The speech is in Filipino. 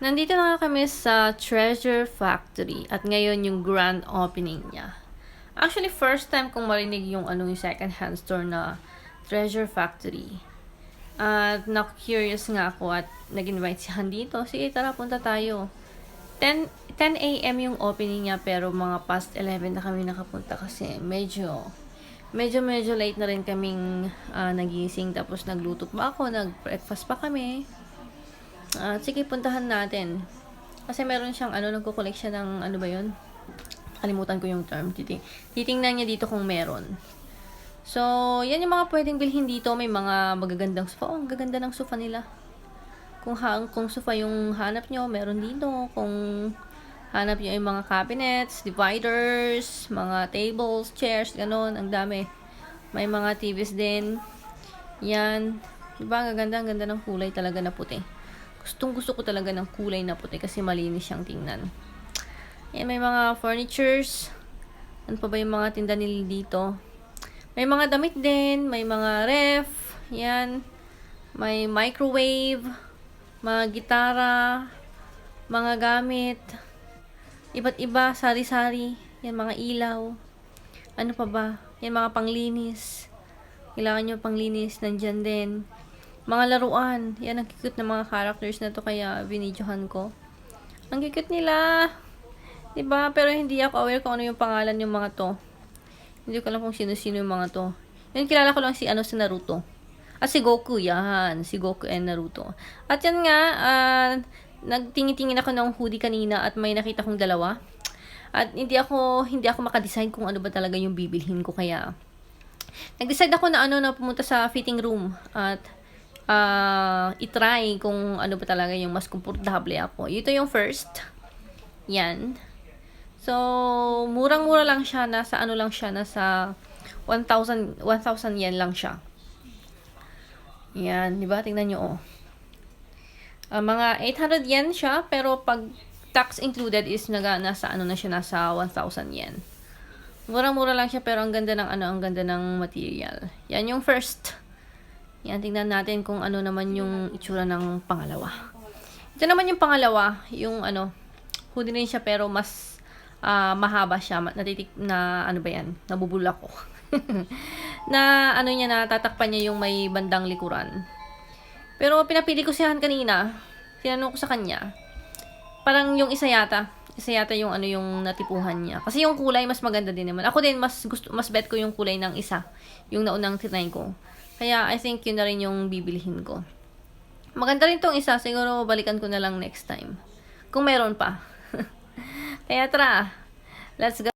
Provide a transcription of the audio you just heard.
Nandito na kami sa Treasure Factory at ngayon yung grand opening niya. Actually, first time kong marinig yung ano yung second hand store na Treasure Factory. At na-curious nga ako at nag-invite si Han dito. Sige, tara, punta tayo. 10, 10 a.m. yung opening niya pero mga past 11 na kami nakapunta kasi medyo medyo medyo late na rin kaming ah, nagising tapos nagluto pa ako, nag-breakfast pa kami. Ah, sige, puntahan natin. Kasi meron siyang ano, nagko-collect siya ng ano ba 'yun? Kalimutan ko yung term. Titing titingnan niya dito kung meron. So, yan yung mga pwedeng bilhin dito. May mga magagandang sofa. Oh, ang gaganda ng sofa nila. Kung, ha kung sofa yung hanap nyo, meron dito. Kung hanap nyo yung mga cabinets, dividers, mga tables, chairs, ganun. Ang dami. May mga TVs din. Yan. Diba? Ang gaganda, ang ganda ng kulay talaga na puti. Gustong gusto ko talaga ng kulay na puti kasi malinis siyang tingnan. Yan, may mga furnitures. Ano pa ba yung mga tinda nila dito? May mga damit din, may mga ref, yan. May microwave, mga gitara, mga gamit, iba't iba, sari-sari, yan mga ilaw. Ano pa ba? Yan mga panglinis. Kailangan nyo panglinis, nandyan din. Mga laruan, yan ang cute na mga characters na to kaya binidyohan ko. Ang cute nila. 'Di ba? Pero hindi ako aware kung ano yung pangalan yung mga to. Hindi ko alam kung sino-sino yung mga to. Yung kilala ko lang si ano si Naruto. At si Goku, yan. Si Goku and Naruto. At yan nga, ah, nagtingin-tingin ako ng hoodie kanina at may nakita kong dalawa. At hindi ako, hindi ako makadecide kung ano ba talaga yung bibilhin ko. Kaya, nag-decide ako na ano na pumunta sa fitting room. At, ah, itry kung ano ba talaga yung mas komportable ako. Ito yung first. Yan. So, murang-mura lang siya. Nasa ano lang siya. Nasa 1,000 1,000 yen lang siya. Yan. Di ba? Tingnan nyo, oh. Ah, mga 800 yen siya. Pero pag tax included is naga, nasa ano na siya. Nasa 1,000 yen. Murang-mura lang siya. Pero ang ganda ng ano. Ang ganda ng material. Yan yung first. Yan. Tingnan natin kung ano naman yung itsura ng pangalawa. Ito naman yung pangalawa. Yung ano. Hoodie rin siya pero mas ah, mahaba siya. Natitik na ano ba yan? Nabubula ko. na ano niya na tatakpan niya yung may bandang likuran. Pero pinapili ko siya kanina. Tinanong ko sa kanya. Parang yung isa yata. Isa yata yung ano yung natipuhan niya. Kasi yung kulay mas maganda din naman. Ako din mas gusto mas bet ko yung kulay ng isa. Yung naunang tinay ko. Kaya I think yun na rin yung bibilihin ko. Maganda rin tong isa. Siguro balikan ko na lang next time. Kung meron pa. Kaya tara. Let's go.